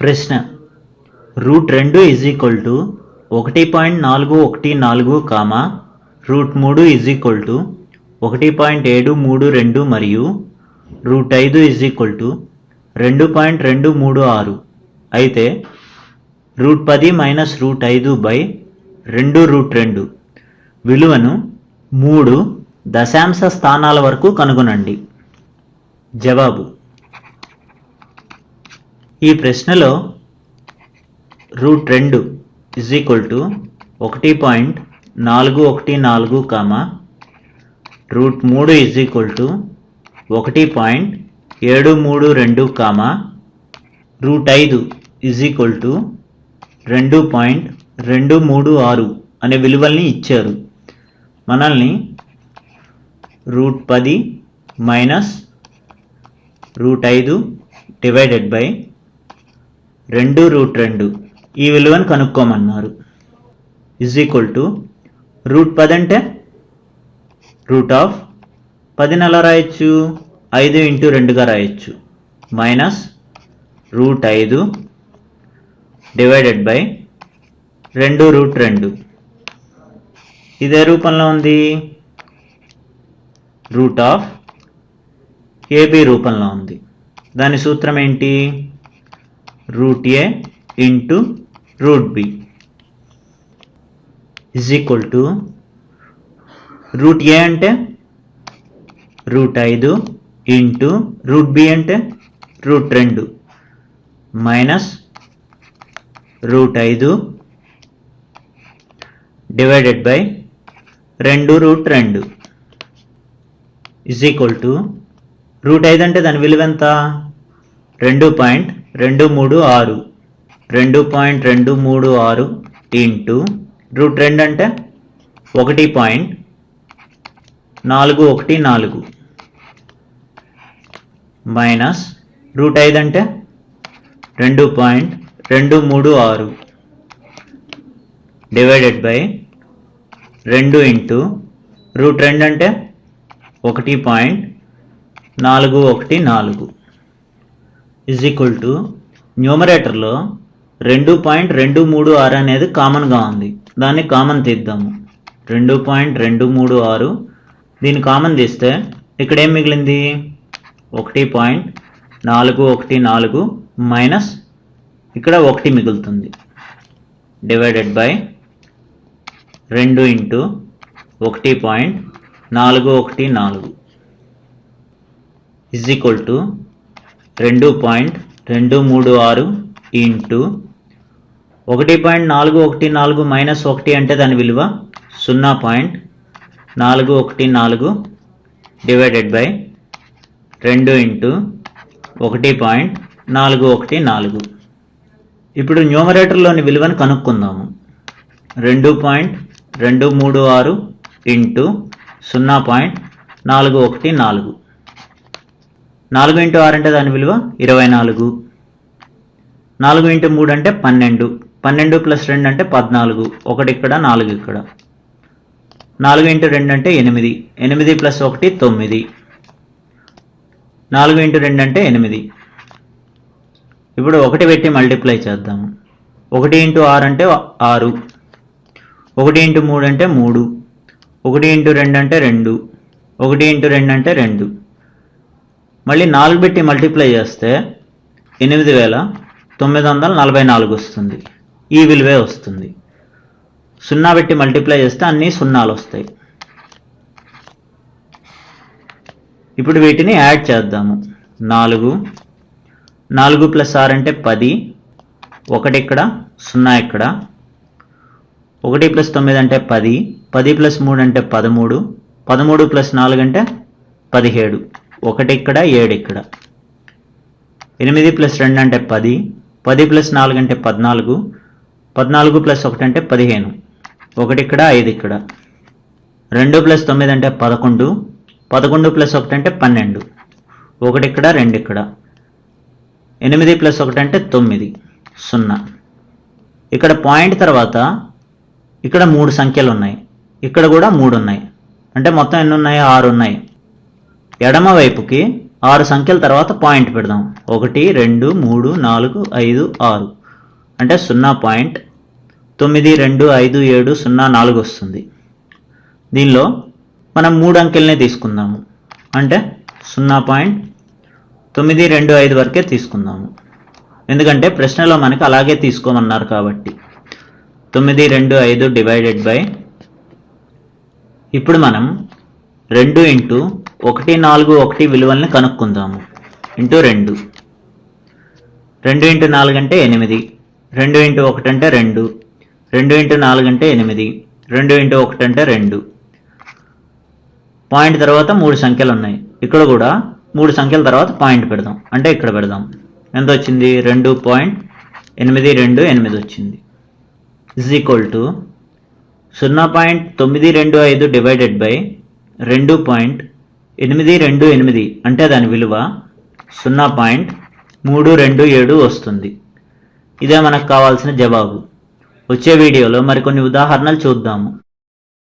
ప్రశ్న. రూట్ రెండు is equal to ఒకటి పాయింట్ నాలుగు ఒకటి నాలుగు కామా? రూట్ మూడు ఈజ్ ఈక్వల్ టు ఒకటి పాయింట్ ఏడు మూడు రెండు మరియు రూట్ ఐదు ఈజ్ ఈక్వల్ టు రెండు పాయింట్ రెండు మూడు ఆరు. అయితే రూట్ పది మైనస్ రూట్ ఐదు బై రెండు రూట్ రెండు. విలువను మూడు దశాంశ స్థానాల వరకు కనుగొనండి. జవాబు. ఈ ప్రశ్నలో రూట్ రెండు ఇజ్ ఈక్వల్ టు ఒకటి పాయింట్ నాలుగు ఒకటి నాలుగు కామా రూట్ మూడు ఇజ్ ఈక్వల్ టు ఒకటి పాయింట్ ఏడు మూడు రెండు కామా రూట్ ఐదు ఇజ్ ఈక్వల్ టు రెండు పాయింట్ రెండు మూడు ఆరు అనే విలువల్ని ఇచ్చారు. మనల్ని రూట్ పది మైనస్ రూట్ ఐదు డివైడెడ్ బై రెండు రూట్ రెండు. ఈ విలువను కనుక్కోమన్నారు. ఇజ్ ఈక్వల్ టు రూట్ పది అంటే? రూట్ ఆఫ్ పదిని ఎలా రాయొచ్చు? ఐదు ఇంటూ రెండుగా రాయొచ్చు. మైనస్ రూట్ ఐదు డివైడెడ్ బై రెండు రూట్ రెండు. ఇదే రూపంలో ఉంది. రూట్ ఆఫ్ ఏబి రూపంలో ఉంది. దాని సూత్రం ఏంటి? Root a into root b. Is equal to root a అంటే రూట్ ఐదు ఇంటూ రూట్ బి అంటే రూట్ రెండు మైనస్ రూట్ ఐదు డివైడెడ్ బై రెండు రూట్ రెండు. ఇజ్ ఈక్వల్ టు రూట్ ఐదు అంటే దాని విలువ ఎంత? రెండు పాయింట్ రెండు మూడు ఆరు. రెండు పాయింట్ రెండు మూడు ఆరు ఇంటూ రూట్ రెండు అంటే? ఒకటి పాయింట్ నాలుగు ఒకటి నాలుగు. మైనస్ రూట్ ఐదు అంటే? రెండు పాయింట్ రెండు మూడు ఆరు. డివైడెడ్ బై రెండు ఇంటూ రూట్ రెండు అంటే? ఒకటి పాయింట్ నాలుగు ఒకటి నాలుగు. ఇజ్ ఈక్వల్ టు న్యూమరేటర్లో రెండు పాయింట్ రెండు మూడు ఆరు అనేది కామన్గా ఉంది. దాన్ని కామన్ తీద్దాము. రెండు పాయింట్ రెండు మూడు ఆరు. దీన్ని కామన్ తీస్తే ఇక్కడ ఏం మిగిలింది? ఒకటి పాయింట్ నాలుగు ఒకటి నాలుగు మైనస్ ఇక్కడ ఒకటి మిగులుతుంది. డివైడెడ్ బై రెండు ఇంటూ ఒకటి పాయింట్ నాలుగు ఒకటి నాలుగు ఈజ్ ఈక్వల్ టు రెండు పాయింట్ రెండు మూడు ఆరు ఇంటూ ఒకటి పాయింట్ నాలుగు ఒకటి నాలుగు మైనస్ ఒకటి అంటే దాని విలువ సున్నా పాయింట్ నాలుగు ఒకటి నాలుగు డివైడెడ్ బై రెండు ఇంటూ ఒకటి పాయింట్ నాలుగు ఒకటి నాలుగు. ఇప్పుడు న్యూమరేటర్లోని విలువను కనుక్కుందాము. రెండు పాయింట్ రెండు మూడు ఆరు ఇంటూ సున్నా పాయింట్ నాలుగు ఒకటి నాలుగు. నాలుగు ఇంటూ ఆరు అంటే దాని విలువ ఇరవై నాలుగు. నాలుగు ఇంటూ మూడు అంటే పన్నెండు. పన్నెండు ప్లస్ రెండు అంటే పద్నాలుగు. ఒకటి ఇక్కడ నాలుగు ఇక్కడ. నాలుగు ఇంటూ రెండు అంటే ఎనిమిది. ఎనిమిది ప్లస్ ఒకటి తొమ్మిది. నాలుగు ఇంటూ రెండు అంటే ఎనిమిది. ఇప్పుడు ఒకటి పెట్టి మల్టిప్లై చేద్దాము. ఒకటి ఇంటూ ఆరు అంటే ఆరు. ఒకటి ఇంటూ మూడు అంటే మూడు. ఒకటి ఇంటూ రెండు అంటే రెండు. ఒకటి ఇంటూ రెండు అంటే రెండు. మళ్ళీ నాలుగు పెట్టి మల్టిప్లై చేస్తే ఎనిమిది వేల తొమ్మిది వందల నలభై నాలుగు వస్తుంది. ఈ విలువే వస్తుంది. సున్నా పెట్టి మల్టిప్లై చేస్తే అన్నీ సున్నాలు వస్తాయి. ఇప్పుడు వీటిని యాడ్ చేద్దాము. నాలుగు నాలుగు ప్లస్ ఆరు అంటే పది ఒకటి ఇక్కడ సున్నా ఇక్కడ. ఒకటి ప్లస్ తొమ్మిది అంటే పది పది ప్లస్ మూడు అంటే పదమూడు పదమూడు ప్లస్ నాలుగు అంటే పదిహేడు. ఒకటి ఇక్కడ ఏడు ఇక్కడ ఎనిమిది ప్లస్ రెండు అంటే పది పది ప్లస్ నాలుగు అంటే పద్నాలుగు పద్నాలుగు ప్లస్ ఒకటి అంటే పదిహేను. ఒకటి ఇక్కడ ఐదు ఇక్కడ రెండు ప్లస్ తొమ్మిది అంటే పదకొండు పదకొండు ప్లస్ ఒకటి అంటే పన్నెండు. ఒకటి ఇక్కడ రెండు ఇక్కడ ఎనిమిది ప్లస్ ఒకటి అంటే తొమ్మిది సున్నా. ఇక్కడ పాయింట్ తర్వాత ఇక్కడ మూడు సంఖ్యలు ఉన్నాయి ఇక్కడ కూడా మూడు ఉన్నాయి అంటే మొత్తం ఎన్ని ఉన్నాయి? ఆరు ఉన్నాయి ఎడమ వైపుకి ఆరు సంఖ్యల తర్వాత పాయింట్ పెడదాం. ఒకటి రెండు మూడు నాలుగు ఐదు ఆరు. అంటే సున్నా పాయింట్ తొమ్మిది రెండు ఐదు ఏడు సున్నా నాలుగు వస్తుంది. దీనిలో మనం మూడు అంకెల్నే తీసుకుందాము. అంటే సున్నా పాయింట్ తొమ్మిది రెండు ఐదు వరకే తీసుకుందాము. ఎందుకంటే ప్రశ్నలో మనకి అలాగే తీసుకోమన్నారు కాబట్టి. తొమ్మిది రెండు ఐదు డివైడెడ్ బై ఇప్పుడు మనం రెండు ఇంటూ ఒకటి నాలుగు ఒకటి విలువల్ని కనుక్కుందాము. ఇంటూ రెండు. రెండు ఇంటూ నాలుగు అంటే ఎనిమిది. రెండు ఇంటూ ఒకటి అంటే రెండు. రెండు ఇంటూ నాలుగు అంటే ఎనిమిది. రెండు ఇంటూ ఒకటి అంటే రెండు. పాయింట్ తర్వాత మూడు సంఖ్యలు ఉన్నాయి ఇక్కడ కూడా మూడు సంఖ్యల తర్వాత పాయింట్ పెడదాం. అంటే ఇక్కడ పెడదాం. ఎంత వచ్చింది? రెండు పాయింట్ ఎనిమిది రెండు ఎనిమిది వచ్చింది. ఇజ్ ఈక్వల్ టు సున్నా పాయింట్ తొమ్మిది రెండు ఐదు డివైడెడ్ బై రెండు పాయింట్ ఎనిమిది రెండు ఎనిమిది అంటే దాని విలువ సున్నా పాయింట్ మూడు రెండు ఏడు వస్తుంది. ఇదే మనకు కావాల్సిన జవాబు. వచ్చే వీడియోలో మరికొన్ని ఉదాహరణలు చూద్దాము.